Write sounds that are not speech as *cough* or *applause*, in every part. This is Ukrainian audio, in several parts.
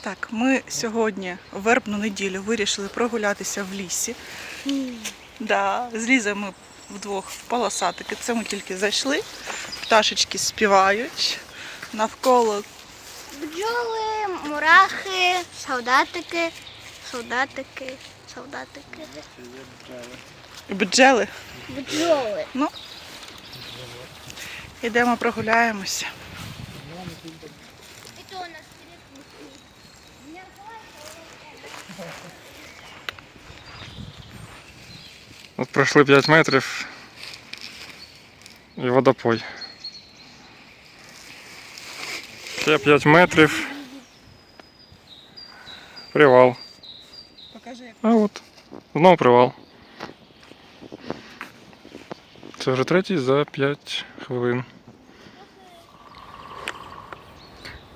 Так, ми сьогодні, вербну неділю, вирішили прогулятися в лісі. Да, з Лізою ми вдвох в полосатики. Це ми тільки зайшли. Пташечки співають. Навколо Бджоли, мурахи, солдатики, солдатики, солдатики. бджели. Бджоли. Ну, ідемо прогуляємося. От пройшли 5 метрів і водопой. Ще 5 метрів. Привал. Покажи, як А от, знову привал. Це вже третій за 5 хвилин.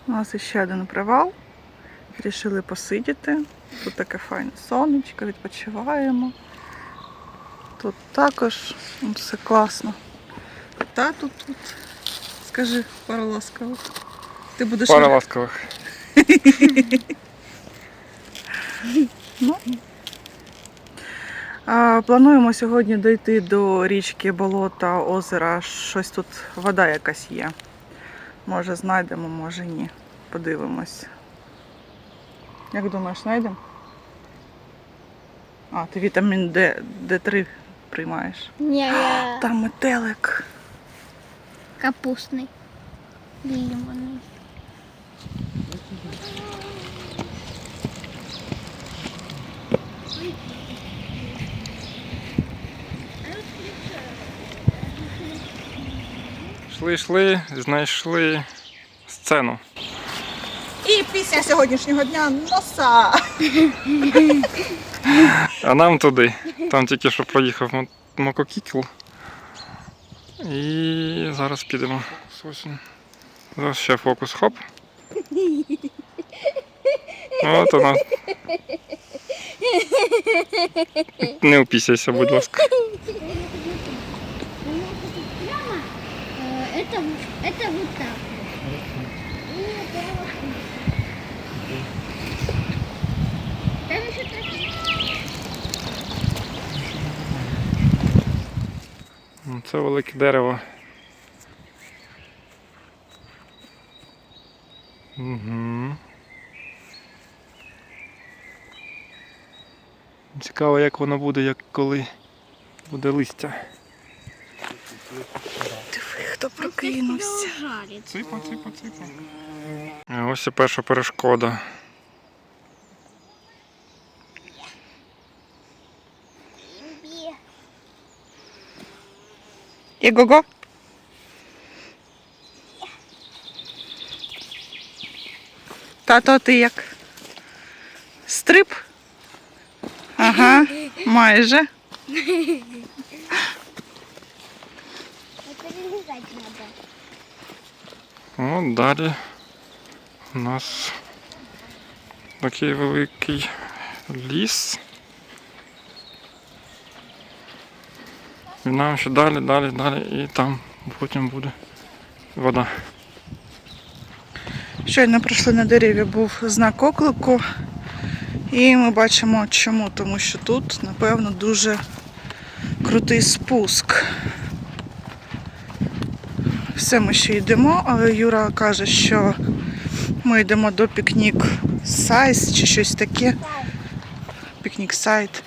У нас ще один привал. Рішили посидіти. Тут таке файне сонечко, відпочиваємо. Тут також ну, все класно. Та тут, тут. Скажи пару ласкових. Ти будеш Пара ласкових. *laughs* Ну. Плануємо сьогодні дойти до річки, болота, озера. Щось тут вода якась є. Може знайдемо, може ні. Подивимось. Як думаєш, знайдемо? А, ти вітамін Д, Д3 приймаєш. Не, я Там метелик. капустный. Лимонный. Йшли, йшли, знайшли сцену. І після сьогоднішнього дня носа. А нам туди. Там тільки що проїхав мо- І зараз підемо. Зараз ще фокус. Хоп. От вона. Не упісяйся, будь ласка. Прямо э, это, вот- так. Ну, Це велике дерево. Угу. Цікаво, як воно буде, як коли буде листя. Хто прокинувся. Ципа, ципа, ципа. А ось і перша перешкода. Іго-го. Тато, ти як? Стрип? Ага, майже. Перелезать надо. От далі у нас такий великий ліс. І нам ще далі, далі, далі, і там потім буде вода. Щойно пройшли на дереві, був знак оклику. І ми бачимо чому, тому що тут, напевно, дуже крутий спуск. Все ми ще йдемо, але Юра каже, що ми йдемо до пікнік сайз чи щось таке. Пікнік сайт.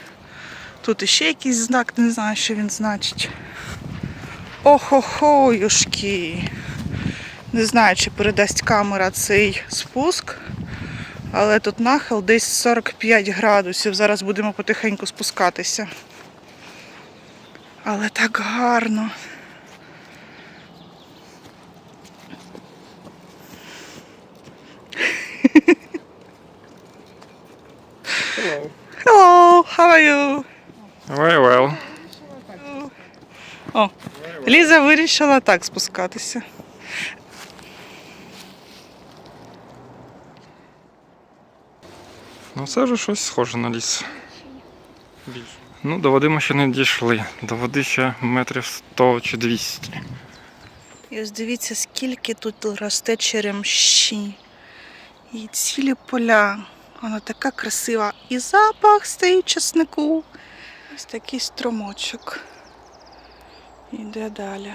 Тут іще якийсь знак, не знаю, що він значить. Охо-хо, юшки. Не знаю, чи передасть камера цей спуск, але тут нахил десь 45 градусів. Зараз будемо потихеньку спускатися. Але так гарно. Hello, how are you? Very well. О, Ліза вирішила так спускатися. Ну це вже щось схоже на ліс. Ну, до води ми ще не дійшли. До води ще метрів 100 чи 200. І ось дивіться, скільки тут росте черемші. І цілі поля. Вона така красива. І запах стоїть чеснику. Ось такий струмочок. Іде далі.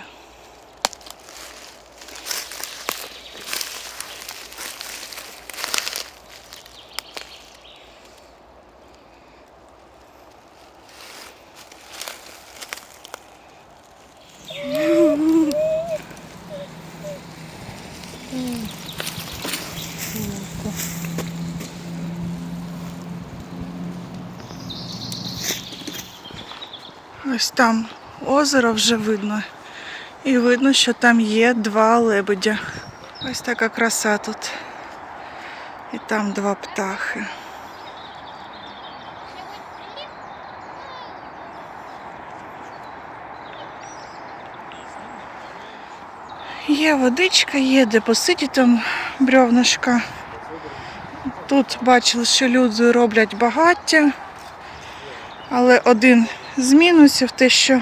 Ось там озеро вже видно. І видно, що там є два лебедя. Ось така краса тут. І там два птахи. Є водичка, є де посидіти там брьовнишка. Тут бачили, що люди роблять багаття. Але один з мінусів те, що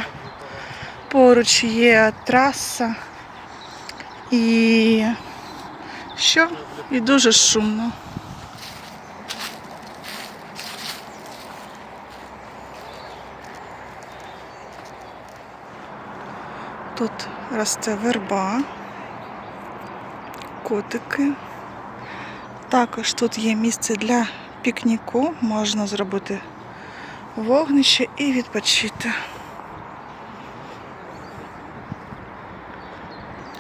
поруч є траса і що? І дуже шумно. Тут росте верба, котики. Також тут є місце для пікніку, можна зробити вогнище і відпочити.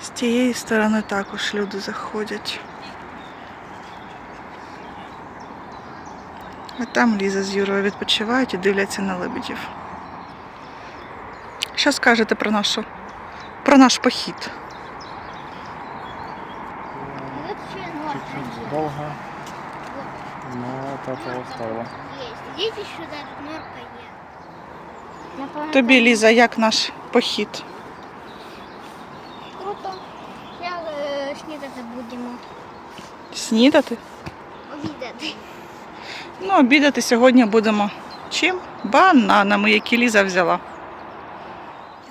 З тієї сторони також люди заходять. А там Ліза з Юрою відпочивають і дивляться на лебедів. Що скажете про нашу про наш похід? Норка есть. Долго, но от этого стоило. Есть. Здесь еще норка. Я Тобі, Ліза, як наш похід? Круто. Сейчас е, снідати будемо. Снідати? Обідати. Ну, обідати сьогодні будемо чим? Бананами, які Ліза взяла.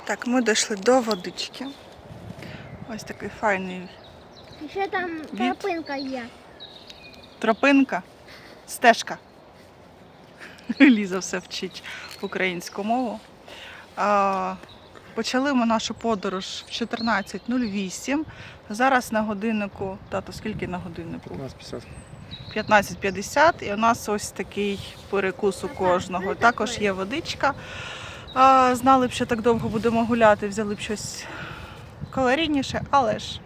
Так, ми дійшли до водички. Ось такий файний І ще там тропинка є. тропинка, стежка. *laughs* Ліза все вчить українську мову. Почали ми нашу подорож в 14.08. Зараз на годиннику, тато, скільки на годиннику? 15 15.50 і у нас ось такий перекус у кожного. Також є водичка. Знали б, що так довго будемо гуляти, взяли б щось калорійніше, але ж.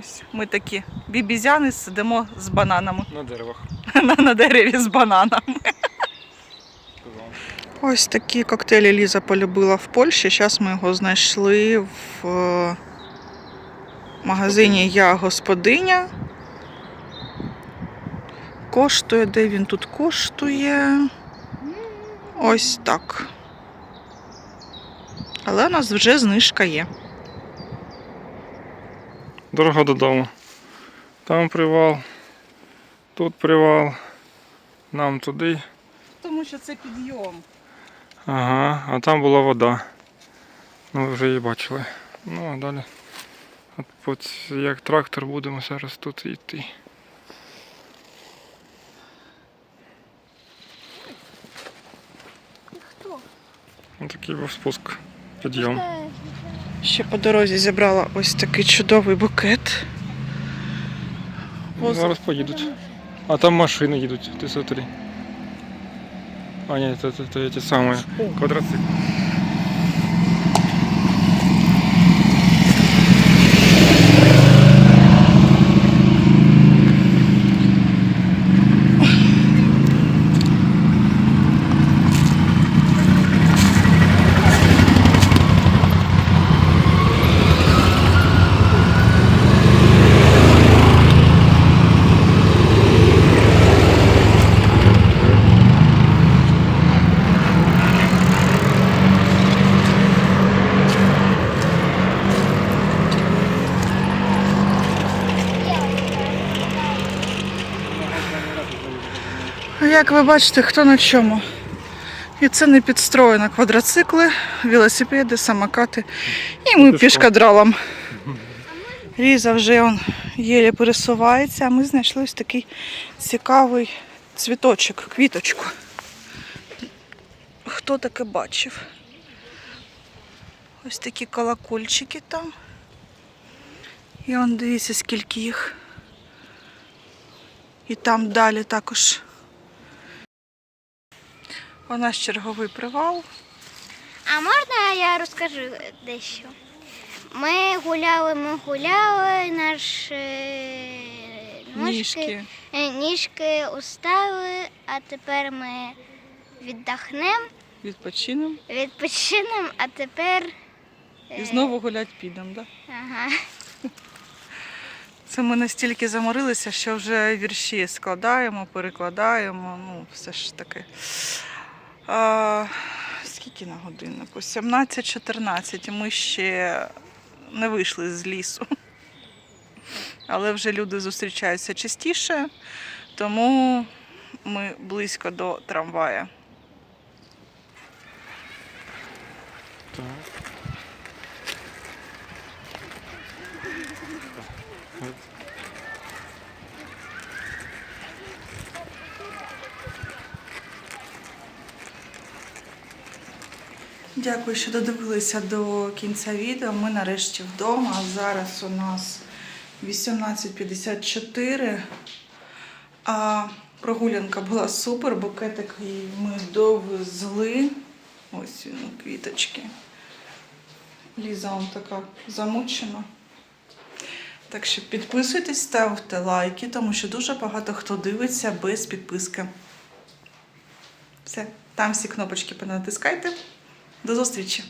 Ось ми такі бібізяни сидимо з бананами На деревах. На, на дереві з бананами. Ось такі коктейлі Ліза полюбила в Польщі. Зараз ми його знайшли в е, магазині Я господиня. Коштує, де він тут коштує? Ось так. Але у нас вже знижка є. Дорога додому. Там привал, тут привал, нам туди. Тому що це підйом. Ага, а там була вода. Ну, ви вже її бачили. Ну, а далі. От, от як трактор будемо зараз тут йти. Хто? Такий був спуск. Підйом. Ще по дорозі зібрала ось такий чудовий букет. Ну, Зараз поїдуть. А там машины едут, ты смотри. А, нет, это, это, это эти самые квадроцикли. Як ви бачите, хто на чому? І це не підстроєно квадроцикли, велосипеди, самокати. І ми пішкадралом. Різа вже он єлі пересувається, а ми знайшли ось такий цікавий цвіточок, квіточку. Хто таке бачив? Ось такі колокольчики там. І он дивіться, скільки їх. І там далі також. У нас черговий привал. А можна я розкажу дещо? Ми гуляли, ми гуляли, наші ножки, Ніжки. е, ніжки устали, а тепер ми віддохнемо, Відпочинемо. відпочинемо, а тепер. І знову гулять підемо, да? Ага. Це ми настільки заморилися, що вже вірші складаємо, перекладаємо. Ну, все ж таки. А, скільки на годиннику? 17-14. Ми ще не вийшли з лісу. Але вже люди зустрічаються частіше, тому ми близько до трамвая. Так. Дякую, що додивилися до кінця відео. Ми нарешті вдома. Зараз у нас 18.54. А прогулянка була супер, букетик ми довезли. Ось він, квіточки. Ліза он така замучена. Так що підписуйтесь, ставте лайки, тому що дуже багато хто дивиться без підписки. Все, там всі кнопочки понатискайте. До зустрічі!